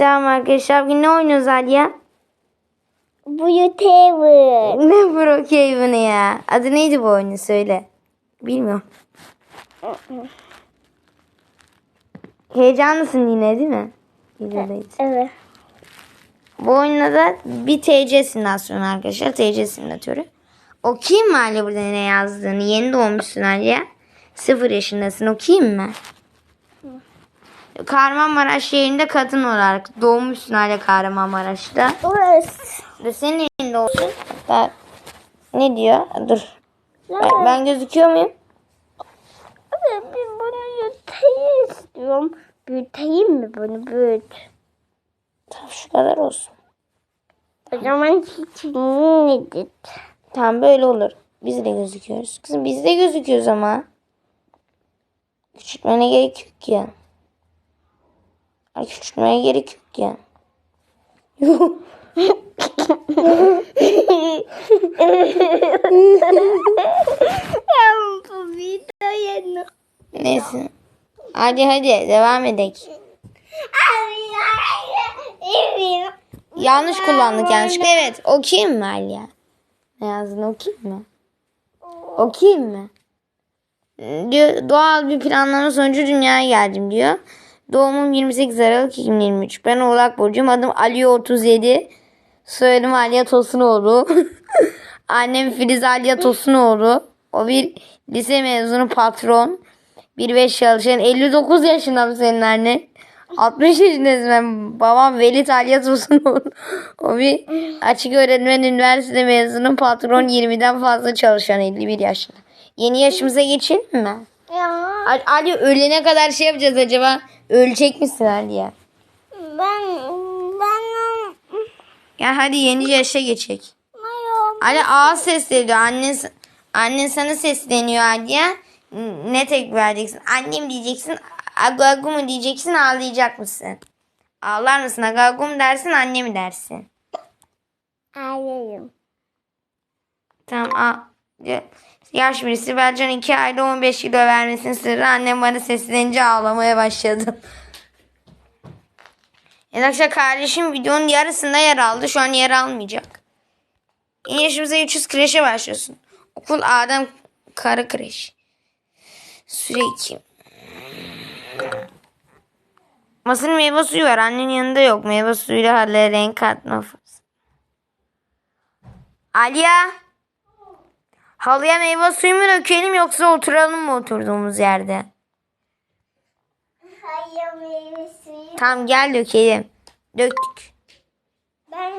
Selam arkadaşlar. Bugün ne oynuyoruz Aliye? Table. Ne Brookhaven'ı ya? Adı neydi bu oyunu söyle. Bilmiyorum. Heyecanlısın yine değil mi? Videodayız. Evet. Bu oyunda da bir TC simülasyonu arkadaşlar. TC simülatörü. Okuyayım mı Ali burada ne yazdığını? Yeni doğmuşsun Aliye. Sıfır yaşındasın. Okuyayım mı? Kahramanmaraş şehrinde kadın olarak doğmuşsun Aliye Kahramanmaraş'ta. Orası. Dur senin elinde olsun. Ben... Ne diyor? Dur. Ben, ben gözüküyor muyum? Evet, ben bunu yutayım istiyorum. Büyüteyim mi bunu büyüt? Tamam şu kadar olsun. O zaman hiç nedir? Tamam böyle olur. Biz de gözüküyoruz. Kızım biz de gözüküyoruz ama. Küçültmene gerek yok ya. Ay küçültmene gerek yok ya. Neyse. Hadi hadi devam edelim. Yanlış kullandık yanlışlıkla. Evet okuyayım mı Aliye? Ne yazdın okuyayım mı? Okuyayım mı? Diyor, doğal bir planlama sonucu dünyaya geldim diyor. Doğumum 28 Aralık 2023. Ben Oğlak Burcu'yum. Adım Ali 37. Soyadım Aliye Tosunoğlu. Annem Filiz Aliye Tosunoğlu. O bir lise mezunu patron. 1-5 çalışan 59 yaşında senin annen? 60 yaşındasın ben. Babam Veli Talya Tosunoğlu. O bir açık öğretmen üniversite mezunu patron 20'den fazla çalışan 51 yaşında. Yeni yaşımıza geçelim mi? Ali, ölene kadar şey yapacağız acaba. Ölecek misin Ali ya? ben ben Ya hadi yeni yaşa geçecek. Ali ağız sesleniyor. Annen, annen sana sesleniyor Aliye. Ne tek vereceksin? Annem diyeceksin. Agu agu mu diyeceksin ağlayacak mısın? Ağlar mısın? Agu agu mu dersin anne mi dersin? Ağlayayım. Tamam a Yaş birisi Belcan 2 ayda 15 kilo vermesinin sırrı annem bana seslenince ağlamaya başladım. Arkadaşlar kardeşim videonun yarısında yer aldı. Şu an yer almayacak. Yeni yaşımıza 300 kreşe başlıyorsun. Okul Adem Karı Kreş. Süre 2. Masanın meyve suyu var. Annenin yanında yok. Meyve suyuyla halle renk katma fırsatı. Halıya meyve suyu mu dökelim yoksa oturalım mı oturduğumuz yerde? Hayır meyve suyu. Tamam gel dökelim. Döktük. Ben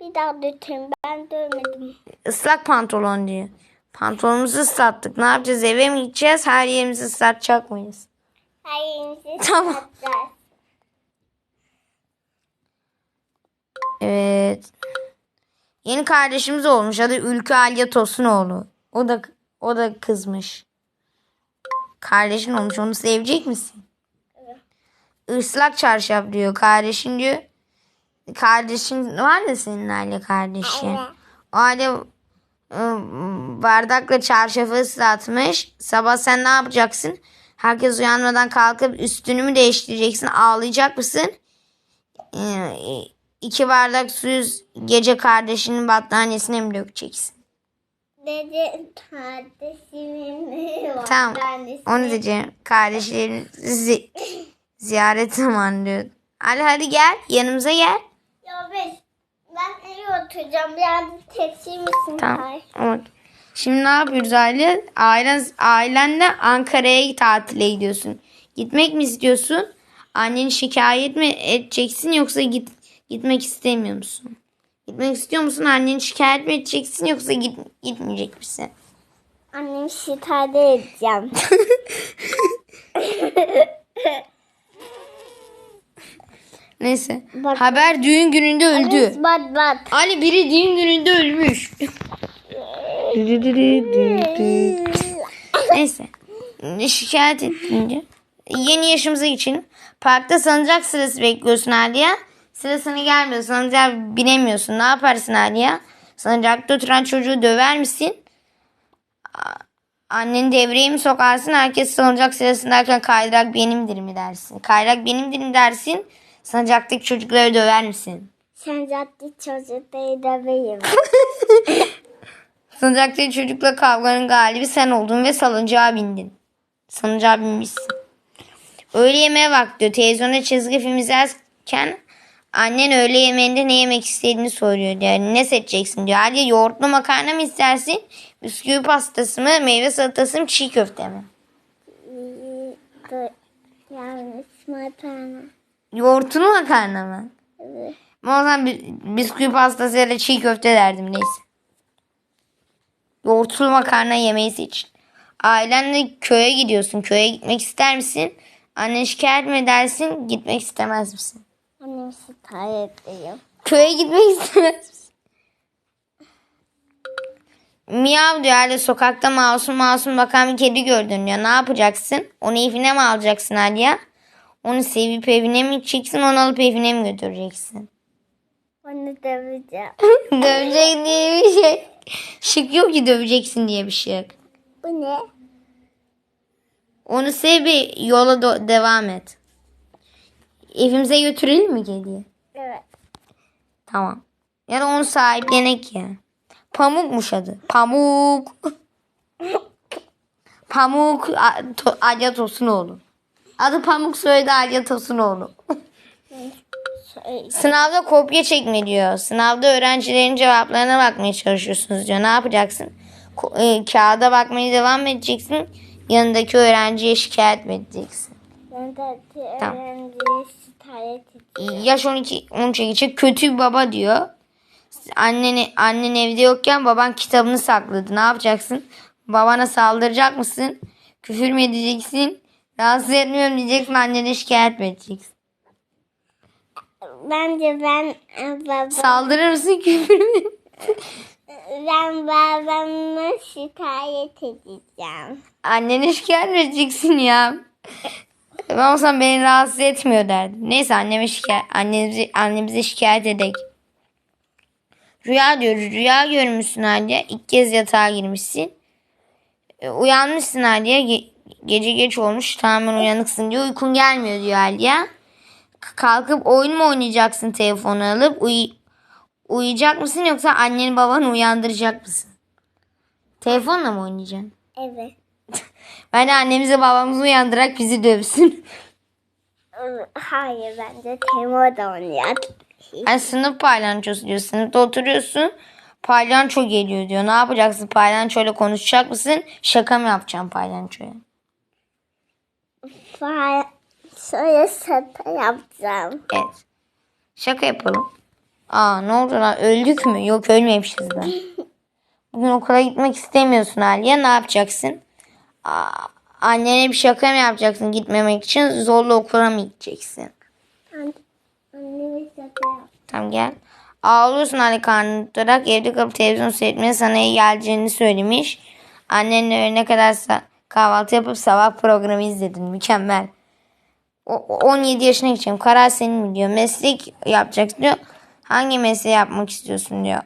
bir daha dökeyim. Ben dövmedim. Islak pantolon diyor. Pantolonumuzu ıslattık. Ne yapacağız? Eve mi gideceğiz? Her yerimizi ıslatacak mıyız? Hayır. Tamam. Evet. Yeni kardeşimiz olmuş. Adı Ülkü Alya Tosunoğlu. O da o da kızmış. Kardeşin olmuş. Onu sevecek misin? Islak çarşaf diyor. Kardeşin diyor. Kardeşin var ya senin aile kardeşin. Evet. O aile ıı, bardakla çarşafı ıslatmış. Sabah sen ne yapacaksın? Herkes uyanmadan kalkıp üstünü mü değiştireceksin? Ağlayacak mısın? İki bardak suyu gece kardeşinin battaniyesine mi dökeceksin? Dede kardeşimin Tamam. Onu diyeceğim. Kardeşlerin zi- ziyaret zamanı diyor. Ali hadi gel. Yanımıza gel. Ya ben, ben eve oturacağım. Biraz tepsi misin? Tamam. Evet. Şimdi ne yapıyoruz aile? Ailen, ailenle Ankara'ya tatile gidiyorsun. Gitmek mi istiyorsun? Anneni şikayet mi edeceksin yoksa git gitmek istemiyor musun? Gitmek istiyor musun? Anneni şikayet mi edeceksin yoksa git, gitmeyecek misin? Annemi şikayet edeceğim. Neyse. Bak- Haber düğün gününde öldü. Bat bat. Ali biri düğün gününde ölmüş. Neyse. Şikayet ettince. Yeni yaşımıza geçelim. Parkta salıncak sırası bekliyorsun Aliye. Sırasına gelmiyor. Salıncağa binemiyorsun. Ne yaparsın Aliye? Salıncakta oturan çocuğu döver misin? A- Anneni devreye mi sokarsın? Herkes salıncak sırasındayken kaydırak benimdir mi dersin? Kaydırak benimdir mi dersin? Salıncak'taki çocukları döver misin? Zaten çocukları da benim. Salıncak'taki çocukla kavganın galibi sen oldun ve salıncağa bindin. Salıncağa binmişsin. Öğle yemeğe diyor. Televizyonda çizgi film izlerken annen öğle yemeğinde ne yemek istediğini soruyor. diyor. Ne seçeceksin diyor. Hadi yoğurtlu makarna mı istersin? Bisküvi pastası mı? Meyve salatası mı? Çiğ köfte mi? Yanlış makarna. Yoğurtlu makarna mı? Evet. O zaman bi- bisküvi pastası ya da çiğ köfte derdim neyse. Yoğurtlu makarna yemeği seç. Ailenle köye gidiyorsun. Köye gitmek ister misin? Annen şikayet mi edersin? Gitmek istemez misin? Şikayet ediyor. Köye gitmek istemez misin? Miyav diyor hala sokakta masum masum bakan bir kedi gördün diyor. Ne yapacaksın? Onu evine mi alacaksın Aliye? Onu sevip evine mi gideceksin? Onu alıp evine mi götüreceksin? Onu döveceğim. Dövecek diye bir şey. Şık yok ki döveceksin diye bir şey yok. Bu ne? Onu sev bir yola devam et. Evimize götürelim mi kediyi? Evet. Tamam. Ya da onu sahiplenek ya. Pamukmuş adı. Pamuk. Pamuk A- to- Alya Tosunoğlu. Adı Pamuk soyadı Alya Tosunoğlu. Sınavda kopya çekme diyor. Sınavda öğrencilerin cevaplarına bakmaya çalışıyorsunuz diyor. Ne yapacaksın? E, kağıda bakmaya devam edeceksin. Yanındaki öğrenciye şikayet mi edeceksin? Tamam. edeceğim. Yaş 12 13'e geçecek kötü baba diyor. Anneni annen evde yokken baban kitabını sakladı. Ne yapacaksın? Babana saldıracak mısın? Küfür mü edeceksin? Rahatsız etmiyorum diyeceksin. Annene şikayet mi edeceksin? Bence ben baba, Saldırır mısın küfür mü? ben babamı şikayet edeceğim. Annene şikayet mi edeceksin ya? Ben olsam beni rahatsız etmiyor derdim. Neyse anneme şikayet, annemize, annemize şikayet edek. Rüya diyor. Rüya görmüşsün Aliye. İlk kez yatağa girmişsin. E, uyanmışsın Aliye. Ge- gece geç olmuş. Tamamen uyanıksın diyor. Uykun gelmiyor diyor Aliye. Kalkıp oyun mu oynayacaksın telefonu alıp? Uy- uyuyacak mısın yoksa anneni babanı uyandıracak mısın? Telefonla mı oynayacaksın? Evet. Ben de annemizi babamızı uyandırarak bizi dövsün. Hayır bence Temo da oynuyor. Yani sınıf paylançosu diyor. Sınıfta oturuyorsun. Paylanço geliyor diyor. Ne yapacaksın? Paylançoyla konuşacak mısın? Şaka mı yapacaksın paylançoya? Şöyle şaka yapacağım. Evet. Şaka yapalım. Aa ne oldu lan? Öldük mü? Yok ölmemişiz daha. Bugün okula gitmek istemiyorsun Aliye. Ne yapacaksın? Annene bir şaka mı yapacaksın gitmemek için? Zorla okula mı gideceksin? Anne, anneme şaka yap. Tamam gel. Ağlıyorsun Ali karnını tutarak evde kalıp televizyon seyretmeye sana iyi geleceğini söylemiş. Annenle öğlene kadar kahvaltı yapıp sabah programı izledin. Mükemmel. O, o- 17 yaşına geçeceğim. Karar senin mi diyor. Meslek yapacaksın diyor. Hangi mesleği yapmak istiyorsun diyor.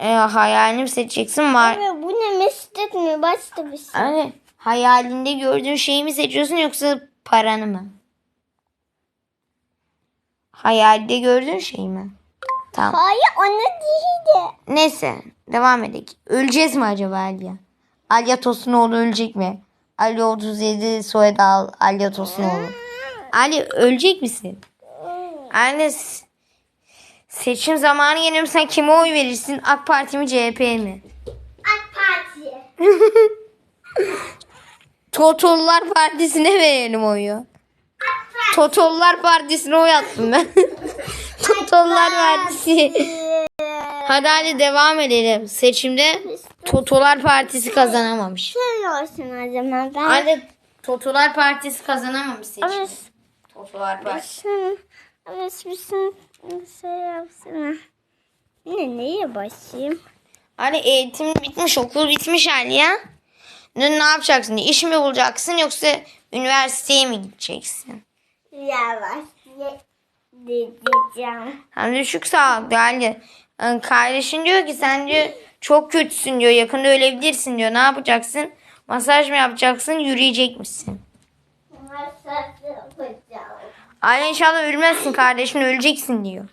E, hayalini mi seçeceksin var. Abi meslek mi? Başka bir şey. Hani hayalinde gördüğün şeyi mi seçiyorsun yoksa paranı mı? Hayalde gördüğün şey mi? Tamam. Hayır onu değil de. Neyse devam edelim. Öleceğiz mi acaba Alya? Alya Tosunoğlu ölecek mi? Ali 37 soyadı al Alya Tosunoğlu. Ali ölecek misin? Anne seçim zamanı geliyorum sen kime oy verirsin? AK Parti mi CHP mi? Totollar Partisi'ne verelim oyu. Totollar Partisi'ne oy attım ben. Totollar Partisi. Hadi hadi devam edelim. Seçimde Totolar Partisi kazanamamış. Sen olsun o zaman. Ben Anne Totolar Partisi kazanamamış seçim. Ama Totolar Partisi. ama sen şey yapsana. Ne neye başlayayım? Hani eğitim bitmiş, okul bitmiş hali ya. Ne, ne yapacaksın? İş mi bulacaksın yoksa üniversiteye mi gideceksin? Yavaş diyeceğim. Hem düşük sağlıklı hali. Yani kardeşin diyor ki sen diyor çok kötüsün diyor. Yakında ölebilirsin diyor. Ne yapacaksın? Masaj mı yapacaksın? Yürüyecek misin? Masaj yapacağım. Alya inşallah ölmezsin kardeşin öleceksin diyor.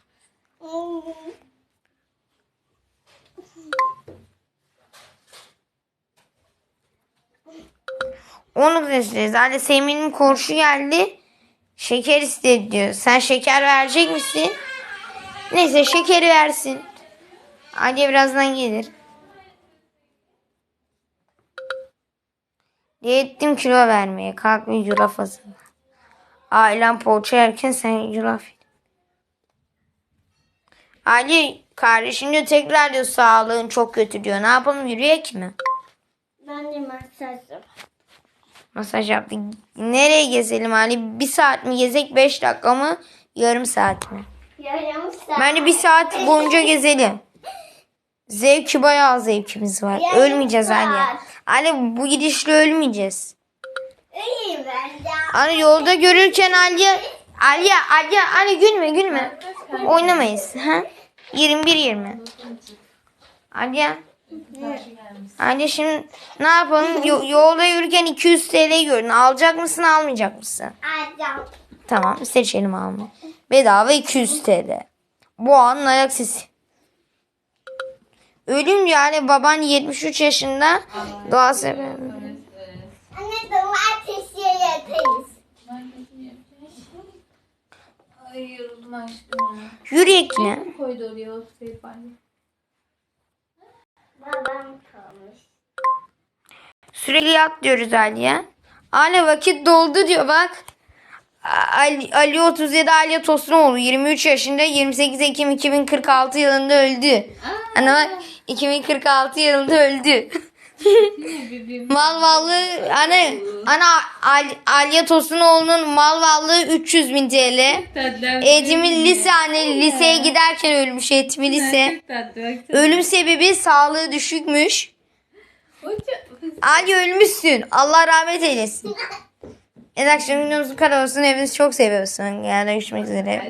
Onu isteyeceğiz. Alya Semih'in korşu geldi. Şeker istedi diyor. Sen şeker verecek misin? Neyse şekeri versin. Alya birazdan gelir. Diyettim kilo vermeye. Kalk bir yulaf hazırla. Ailem poğaça yerken sen yulaf. Ali kardeşim diyor tekrar diyor sağlığın çok kötü diyor. Ne yapalım yürüyek mi? Ben de masaj Masaj yaptık. Nereye gezelim Ali? Bir saat mi gezek? Beş dakika mı? Yarım saat mi? Yarım saat. Bence bir saat boyunca gezelim. Zevki bayağı zevkimiz var. Yarım Ölmeyeceğiz Ali. saat. Ali bu gidişle ölmeyeceğiz. İyi ben de. Hani yolda görürken Alya Alya Alya Ali gülme gülme. Oynamayız. Ha? 21 20. Alya Alya şimdi ne yapalım? Yo- yolda yürürken 200 TL gördün. Alacak mısın almayacak mısın? Adam. Tamam seçelim alma. Bedava 200 TL. Bu anın ayak sesi. Ölüm yani baban 73 yaşında. Sebebi. Anne domatesi yatayız. Ay yoruldum aşkım ya. Yürüyek ne? Koydu oraya o? Babam kalmış. Sürekli yat diyoruz Ali'ye. Ali vakit doldu diyor bak. Ali, Ali 37 Aliye Tosunoğlu 23 yaşında 28 Ekim 2046 yılında öldü. Hani bak 2046 yılında öldü. mal varlığı hani ana Al, Aliye Tosunoğlu'nun mal varlığı 300 bin TL. Eğitimi lise hani liseye giderken ölmüş eğitimi lise. Ölüm sebebi sağlığı düşükmüş. Ali ölmüşsün. Allah rahmet eylesin. Evet akşam videomuz bu kadar olsun. Hepinizi çok seviyorsun. Yani görüşmek üzere. Bay bay.